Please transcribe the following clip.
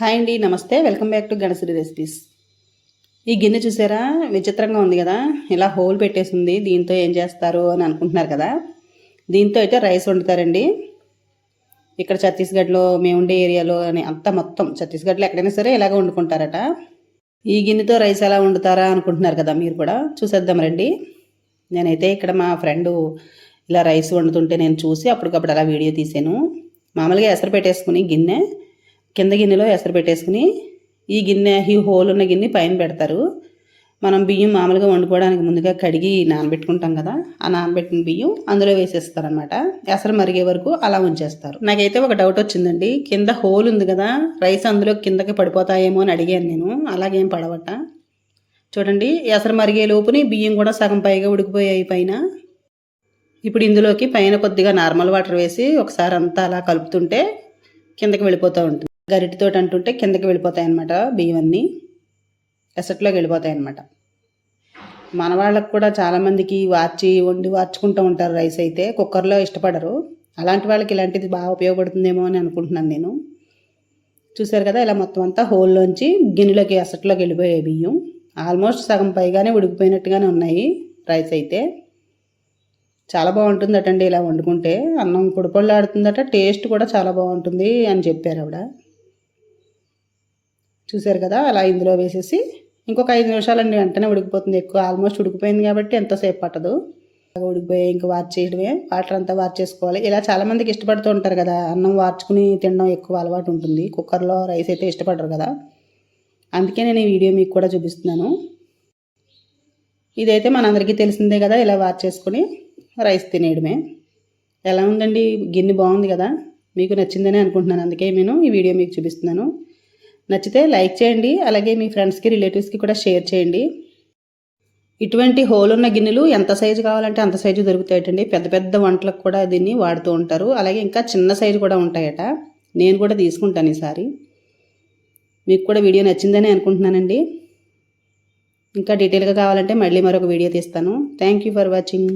Hi అండి నమస్తే. Welcome back to Ganasri recipes. ఈ గిన్నె చూసారా? విచిత్రంగా ఉంది కదా? ఇలా హోల్ పెట్టేసింది. దీంతో ఏం చేస్తారు అని అనుకుంటున్నారు కదా? దీంతో అయితే రైస్ వండుతారండి. ఇక్కడ ఛత్తీస్గఢ్లో మేము ఉండే ఏరియాలో అని అంతా మొత్తం ఛత్తీస్గఢ్లో ఎక్కడైనా సరే ఇలాగ వండుకుంటారట. ఈ గిన్నెతో రైస్ ఎలా వండుతారా అనుకుంటున్నారు కదా మీరు కూడా? చూసేద్దాం రండి. నేనైతే ఇక్కడ మా ఫ్రెండ్ ఇలా రైస్ వండుతుంటే నేను చూసి అప్పటికప్పుడు అలా వీడియో తీసాను మామూలుగా ఎసరు పెట్టేసుకుని గిన్నె కింద గిన్నెలో ఎసరు పెట్టేసుకుని ఈ గిన్నె ఈ హోల్ ఉన్న గిన్నె పైన పెడతారు. మనం బియ్యం మామూలుగా వండుకోవడానికి ముందుగా కడిగి నానబెట్టుకుంటాం కదా ఆ నానబెట్టిన బియ్యం అందులో వేసేస్తారనమాట ఎసరు మరిగే వరకు అలా ఉంచేస్తారు. నాకైతే ఒక డౌట్ వచ్చిందండి. కింద హోల్ ఉంది కదా రైస్ అందులో కిందకి పడిపోతాయేమో అని అడిగాను నేను. అలాగేం పడవట. చూడండి ఎసరు మరిగే లోపుని బియ్యం కూడా సగం పైగా ఉడికిపోయాయి పైన. ఇప్పుడు ఇందులోకి పైన కొద్దిగా నార్మల్ వాటర్ వేసి ఒకసారి అంతా అలా కలుపుతుంటే కిందకి వెళ్ళిపోతూ ఉంటుంది. గరిటితో అంటుంటే కిందకి వెళ్ళిపోతాయి అన్నమాట బియ్యం అన్నీ ఎసట్లోకి వెళ్ళిపోతాయి అన్నమాట మన వాళ్ళకు కూడా చాలామందికి వార్చి వండి వార్చుకుంటూ ఉంటారు రైస్ అయితే. కుక్కర్లో ఇష్టపడరు. అలాంటి వాళ్ళకి ఇలాంటిది బాగా ఉపయోగపడుతుందేమో అని అనుకుంటున్నాను నేను. చూశారు కదా ఇలా మొత్తం అంతా హోల్లోంచి గిన్నెలోకి అసట్లోకి వెళ్ళిపోయాయి బియ్యం. ఆల్మోస్ట్ సగం పైగానే ఉడికిపోయినట్టుగానే ఉన్నాయి రైస్ అయితే. చాలా బాగుంటుందటండి ఇలా వండుకుంటే. అన్నం పొడిపొళ్ళాడుతుందట టేస్ట్ కూడా చాలా బాగుంటుంది అని చెప్పారు ఆవిడ. చూసారు కదా అలా ఇందులో వేసేసి ఇంకొక ఐదు నిమిషాలండి వెంటనే ఉడికిపోతుంది ఎక్కువ ఆల్మోస్ట్ ఉడికిపోయింది కాబట్టి ఎంతోసేపు పట్టదు. ఉడికిపోయి ఇంకా వాచ్ చేయడమే వాటర్ అంతా వాచ్ చేసుకోవాలి. ఇలా చాలామందికి ఇష్టపడుతూ ఉంటారు కదా అన్నం వార్చుకుని తినడం ఎక్కువ అలవాటు ఉంటుంది. కుక్కర్లో రైస్ అయితే ఇష్టపడరు కదా. అందుకే నేను ఈ వీడియో మీకు కూడా చూపిస్తున్నాను. ఇదైతే మనందరికీ తెలిసిందే కదా ఇలా వాచ్ చేసుకుని రైస్ తినేయడమే. ఎలా ఉందండి? గిన్నె బాగుంది కదా మీకు నచ్చిందని అనుకుంటున్నాను. అందుకే నేను ఈ వీడియో మీకు చూపిస్తున్నాను. నచ్చితే లైక్ చేయండి అలాగే మీ ఫ్రెండ్స్కి రిలేటివ్స్కి కూడా షేర్ చేయండి. ఇటువంటి హోల్ ఉన్న గిన్నెలు ఎంత సైజు కావాలంటే అంత సైజు దొరుకుతాయటండి. పెద్ద పెద్ద వంటలకు కూడా దీన్ని వాడుతూ ఉంటారు. అలాగే ఇంకా చిన్న సైజు కూడా ఉంటాయట. నేను కూడా తీసుకుంటాను ఈసారి. మీకు కూడా వీడియో నచ్చిందని అనుకుంటున్నానండి. ఇంకా డీటెయిల్గా కావాలంటే మళ్ళీ మరొక వీడియో తీస్తాను. Thank you for watching.